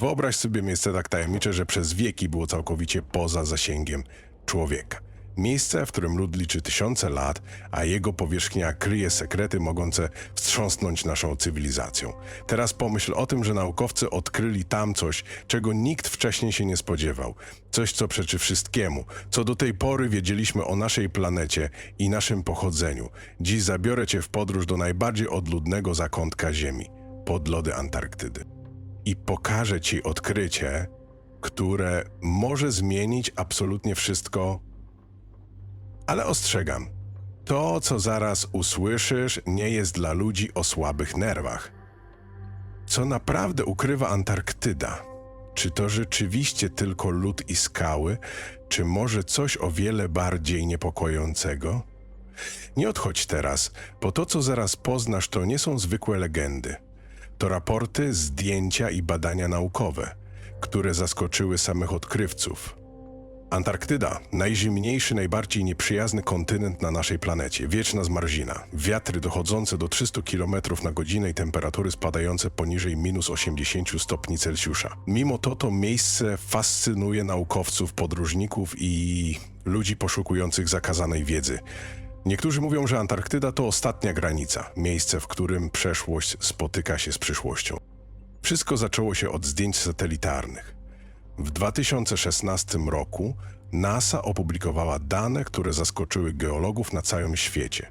Wyobraź sobie miejsce tak tajemnicze, że przez wieki było całkowicie poza zasięgiem człowieka. Miejsce, w którym lud liczy tysiące lat, a jego powierzchnia kryje sekrety mogące wstrząsnąć naszą cywilizacją. Teraz pomyśl o tym, że naukowcy odkryli tam coś, czego nikt wcześniej się nie spodziewał. Coś, co przeczy wszystkiemu, co do tej pory wiedzieliśmy o naszej planecie i naszym pochodzeniu. Dziś zabiorę cię w podróż do najbardziej odludnego zakątka Ziemi, pod lody Antarktydy. I pokażę ci odkrycie, które może zmienić absolutnie wszystko ale ostrzegam, to co zaraz usłyszysz nie jest dla ludzi o słabych nerwach. Co naprawdę ukrywa Antarktyda? Czy to rzeczywiście tylko lód i skały, czy może coś o wiele bardziej niepokojącego? Nie odchodź teraz, bo to co zaraz poznasz to nie są zwykłe legendy. To raporty, zdjęcia i badania naukowe, które zaskoczyły samych odkrywców. Antarktyda, najzimniejszy, najbardziej nieprzyjazny kontynent na naszej planecie, wieczna zmarzina, wiatry dochodzące do 300 km na godzinę i temperatury spadające poniżej minus 80 stopni Celsjusza. Mimo to to miejsce fascynuje naukowców, podróżników i ludzi poszukujących zakazanej wiedzy. Niektórzy mówią, że Antarktyda to ostatnia granica, miejsce, w którym przeszłość spotyka się z przyszłością. Wszystko zaczęło się od zdjęć satelitarnych. W 2016 roku NASA opublikowała dane, które zaskoczyły geologów na całym świecie.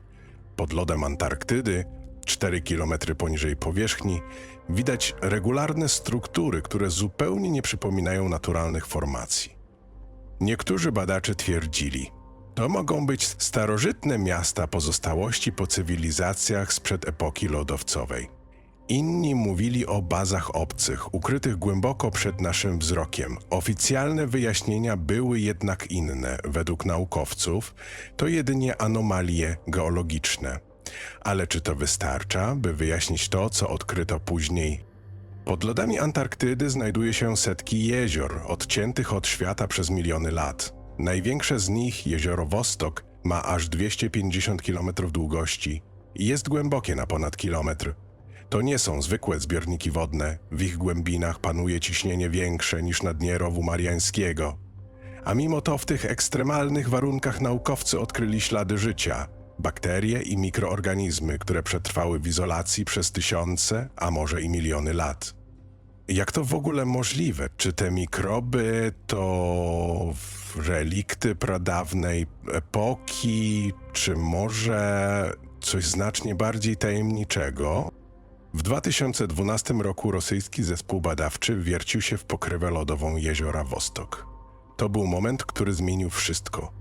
Pod lodem Antarktydy, 4 km poniżej powierzchni, widać regularne struktury, które zupełnie nie przypominają naturalnych formacji. Niektórzy badacze twierdzili, to mogą być starożytne miasta pozostałości po cywilizacjach sprzed epoki lodowcowej. Inni mówili o bazach obcych, ukrytych głęboko przed naszym wzrokiem. Oficjalne wyjaśnienia były jednak inne. Według naukowców to jedynie anomalie geologiczne. Ale czy to wystarcza, by wyjaśnić to, co odkryto później? Pod lodami Antarktydy znajduje się setki jezior, odciętych od świata przez miliony lat. Największe z nich, jezioro Wostok, ma aż 250 km długości i jest głębokie na ponad kilometr. To nie są zwykłe zbiorniki wodne, w ich głębinach panuje ciśnienie większe niż na dnie rowu mariańskiego. A mimo to w tych ekstremalnych warunkach naukowcy odkryli ślady życia, bakterie i mikroorganizmy, które przetrwały w izolacji przez tysiące, a może i miliony lat. Jak to w ogóle możliwe? Czy te mikroby to relikty pradawnej epoki, czy może coś znacznie bardziej tajemniczego? W 2012 roku rosyjski zespół badawczy wiercił się w pokrywę lodową jeziora Wostok. To był moment, który zmienił wszystko.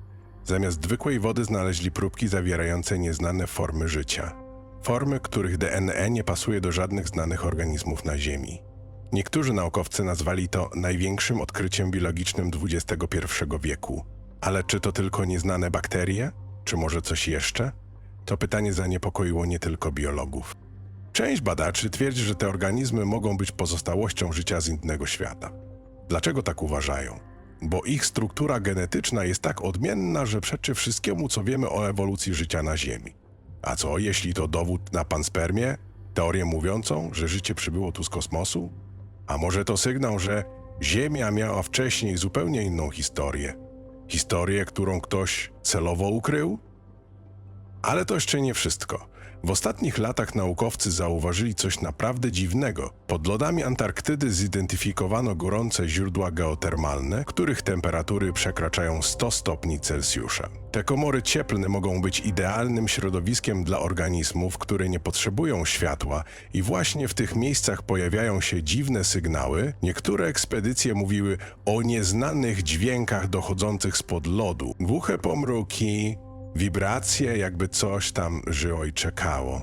Zamiast zwykłej wody znaleźli próbki zawierające nieznane formy życia. Formy, których DNA nie pasuje do żadnych znanych organizmów na Ziemi. Niektórzy naukowcy nazwali to największym odkryciem biologicznym XXI wieku. Ale czy to tylko nieznane bakterie? Czy może coś jeszcze? To pytanie zaniepokoiło nie tylko biologów. Część badaczy twierdzi, że te organizmy mogą być pozostałością życia z innego świata. Dlaczego tak uważają? Bo ich struktura genetyczna jest tak odmienna, że przeczy wszystkiemu, co wiemy o ewolucji życia na Ziemi. A co, jeśli to dowód na panspermię? Teorię mówiącą, że życie przybyło tu z kosmosu? A może to sygnał, że Ziemia miała wcześniej zupełnie inną historię? Historię, którą ktoś celowo ukrył? Ale to jeszcze nie wszystko. W ostatnich latach naukowcy zauważyli coś naprawdę dziwnego. Pod lodami Antarktydy zidentyfikowano gorące źródła geotermalne, których temperatury przekraczają 100 stopni Celsjusza. Te komory cieplne mogą być idealnym środowiskiem dla organizmów, które nie potrzebują światła i właśnie w tych miejscach pojawiają się dziwne sygnały. Niektóre ekspedycje mówiły o nieznanych dźwiękach dochodzących spod lodu. Głuche pomruki, Wibracje, jakby coś tam żyło i czekało.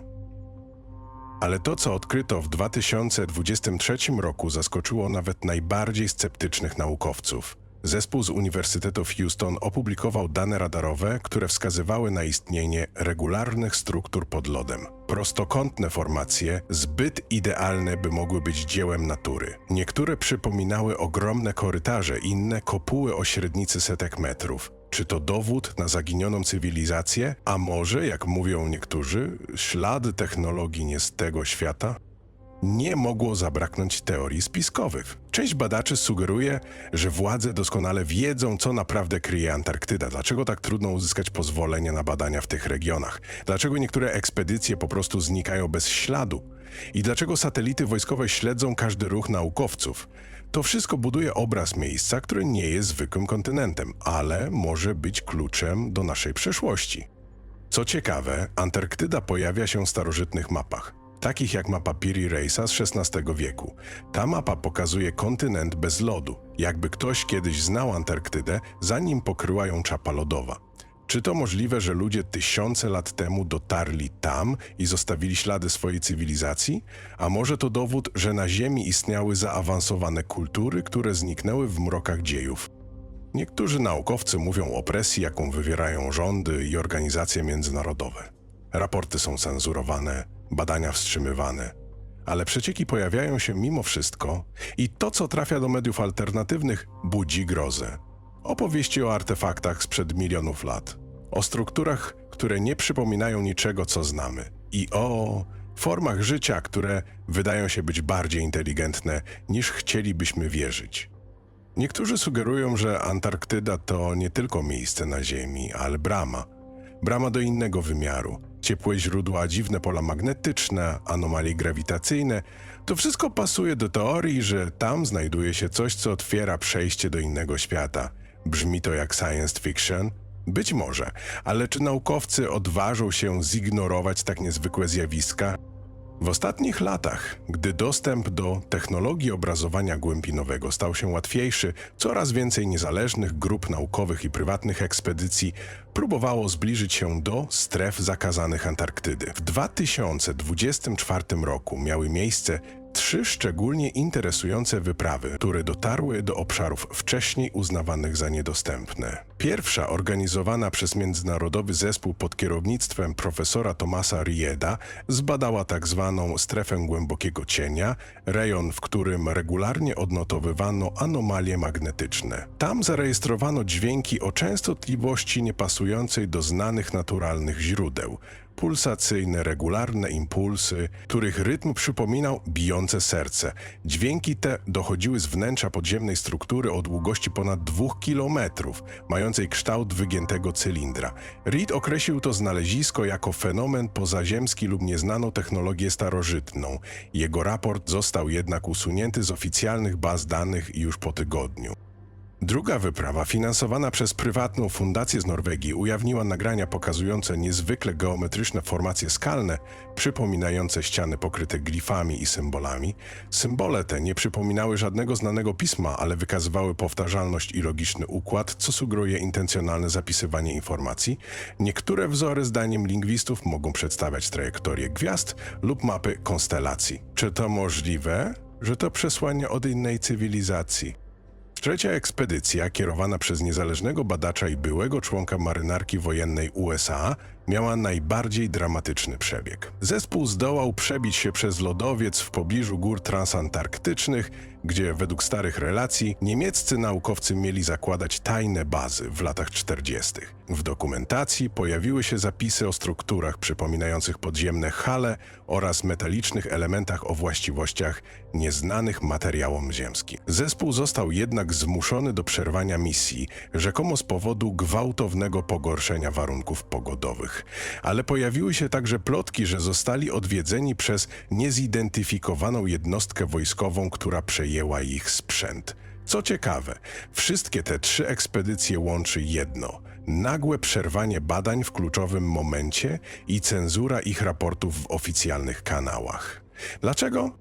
Ale to, co odkryto w 2023 roku, zaskoczyło nawet najbardziej sceptycznych naukowców. Zespół z Uniwersytetu Houston opublikował dane radarowe, które wskazywały na istnienie regularnych struktur pod lodem. Prostokątne formacje, zbyt idealne, by mogły być dziełem natury. Niektóre przypominały ogromne korytarze, inne kopuły o średnicy setek metrów. Czy to dowód na zaginioną cywilizację, a może, jak mówią niektórzy, ślady technologii nie z tego świata? Nie mogło zabraknąć teorii spiskowych. Część badaczy sugeruje, że władze doskonale wiedzą, co naprawdę kryje Antarktyda, dlaczego tak trudno uzyskać pozwolenie na badania w tych regionach, dlaczego niektóre ekspedycje po prostu znikają bez śladu i dlaczego satelity wojskowe śledzą każdy ruch naukowców. To wszystko buduje obraz miejsca, które nie jest zwykłym kontynentem, ale może być kluczem do naszej przeszłości. Co ciekawe, Antarktyda pojawia się w starożytnych mapach, takich jak mapa Piri Reisa z XVI wieku. Ta mapa pokazuje kontynent bez lodu, jakby ktoś kiedyś znał Antarktydę, zanim pokryła ją czapa lodowa. Czy to możliwe, że ludzie tysiące lat temu dotarli tam i zostawili ślady swojej cywilizacji? A może to dowód, że na Ziemi istniały zaawansowane kultury, które zniknęły w mrokach dziejów? Niektórzy naukowcy mówią o presji, jaką wywierają rządy i organizacje międzynarodowe. Raporty są cenzurowane, badania wstrzymywane, ale przecieki pojawiają się mimo wszystko i to, co trafia do mediów alternatywnych, budzi grozę. Opowieści o artefaktach sprzed milionów lat, o strukturach, które nie przypominają niczego, co znamy, i o formach życia, które wydają się być bardziej inteligentne niż chcielibyśmy wierzyć. Niektórzy sugerują, że Antarktyda to nie tylko miejsce na Ziemi, ale brama. Brama do innego wymiaru. Ciepłe źródła, dziwne pola magnetyczne, anomalie grawitacyjne. To wszystko pasuje do teorii, że tam znajduje się coś, co otwiera przejście do innego świata. Brzmi to jak science fiction? Być może, ale czy naukowcy odważą się zignorować tak niezwykłe zjawiska? W ostatnich latach, gdy dostęp do technologii obrazowania głębinowego stał się łatwiejszy, coraz więcej niezależnych grup naukowych i prywatnych ekspedycji próbowało zbliżyć się do stref zakazanych Antarktydy. W 2024 roku miały miejsce trzy szczególnie interesujące wyprawy, które dotarły do obszarów wcześniej uznawanych za niedostępne. Pierwsza, organizowana przez międzynarodowy zespół pod kierownictwem profesora Tomasa Rieda, zbadała tak zwaną strefę głębokiego cienia, rejon, w którym regularnie odnotowywano anomalie magnetyczne. Tam zarejestrowano dźwięki o częstotliwości niepasującej do znanych naturalnych źródeł pulsacyjne, regularne impulsy, których rytm przypominał bijące serce. Dźwięki te dochodziły z wnętrza podziemnej struktury o długości ponad dwóch kilometrów, mającej kształt wygiętego cylindra. Reed określił to znalezisko jako fenomen pozaziemski lub nieznaną technologię starożytną. Jego raport został jednak usunięty z oficjalnych baz danych już po tygodniu. Druga wyprawa, finansowana przez prywatną fundację z Norwegii, ujawniła nagrania pokazujące niezwykle geometryczne formacje skalne, przypominające ściany pokryte glifami i symbolami. Symbole te nie przypominały żadnego znanego pisma, ale wykazywały powtarzalność i logiczny układ, co sugeruje intencjonalne zapisywanie informacji. Niektóre wzory, zdaniem lingwistów, mogą przedstawiać trajektorie gwiazd lub mapy konstelacji. Czy to możliwe, że to przesłanie od innej cywilizacji? Trzecia ekspedycja, kierowana przez niezależnego badacza i byłego członka marynarki wojennej USA, miała najbardziej dramatyczny przebieg. Zespół zdołał przebić się przez lodowiec w pobliżu gór transantarktycznych, gdzie według starych relacji niemieccy naukowcy mieli zakładać tajne bazy w latach 40. W dokumentacji pojawiły się zapisy o strukturach przypominających podziemne hale oraz metalicznych elementach o właściwościach nieznanych materiałom ziemskim. Zespół został jednak zmuszony do przerwania misji, rzekomo z powodu gwałtownego pogorszenia warunków pogodowych. Ale pojawiły się także plotki, że zostali odwiedzeni przez niezidentyfikowaną jednostkę wojskową, która przejęła ich sprzęt. Co ciekawe, wszystkie te trzy ekspedycje łączy jedno: nagłe przerwanie badań w kluczowym momencie i cenzura ich raportów w oficjalnych kanałach. Dlaczego?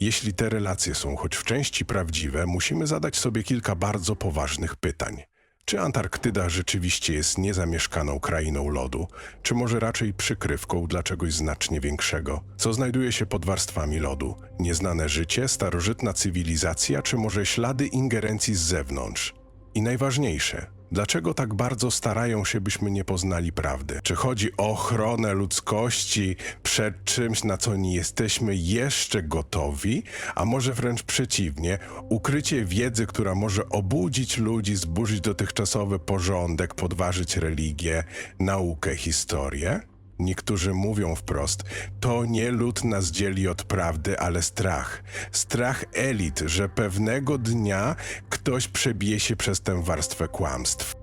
Jeśli te relacje są choć w części prawdziwe, musimy zadać sobie kilka bardzo poważnych pytań. Czy Antarktyda rzeczywiście jest niezamieszkaną krainą lodu, czy może raczej przykrywką dla czegoś znacznie większego? Co znajduje się pod warstwami lodu? Nieznane życie, starożytna cywilizacja, czy może ślady ingerencji z zewnątrz? I najważniejsze, dlaczego tak bardzo starają się, byśmy nie poznali prawdy? Czy chodzi o ochronę ludzkości przed czymś, na co nie jesteśmy jeszcze gotowi? A może wręcz przeciwnie, ukrycie wiedzy, która może obudzić ludzi, zburzyć dotychczasowy porządek, podważyć religię, naukę, historię? Niektórzy mówią wprost, to nie lud nas dzieli od prawdy, ale strach. Strach elit, że pewnego dnia ktoś przebije się przez tę warstwę kłamstw.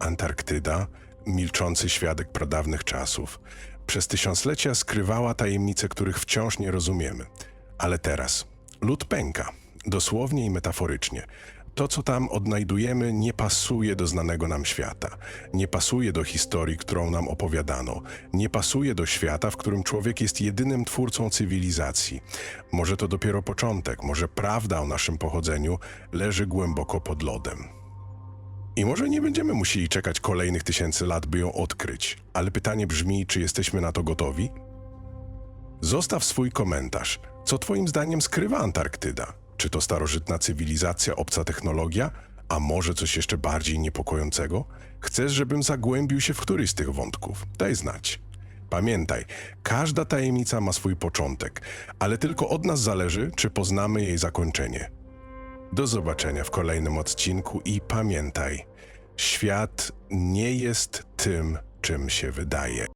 Antarktyda, milczący świadek pradawnych czasów, przez tysiąclecia skrywała tajemnice, których wciąż nie rozumiemy. Ale teraz lód pęka, dosłownie i metaforycznie. To, co tam odnajdujemy, nie pasuje do znanego nam świata, nie pasuje do historii, którą nam opowiadano, nie pasuje do świata, w którym człowiek jest jedynym twórcą cywilizacji. Może to dopiero początek, może prawda o naszym pochodzeniu leży głęboko pod lodem. I może nie będziemy musieli czekać kolejnych tysięcy lat, by ją odkryć, ale pytanie brzmi, czy jesteśmy na to gotowi? Zostaw swój komentarz. Co Twoim zdaniem skrywa Antarktyda? Czy to starożytna cywilizacja, obca technologia, a może coś jeszcze bardziej niepokojącego? Chcesz, żebym zagłębił się w któryś z tych wątków? Daj znać. Pamiętaj, każda tajemnica ma swój początek, ale tylko od nas zależy, czy poznamy jej zakończenie. Do zobaczenia w kolejnym odcinku i pamiętaj, świat nie jest tym, czym się wydaje.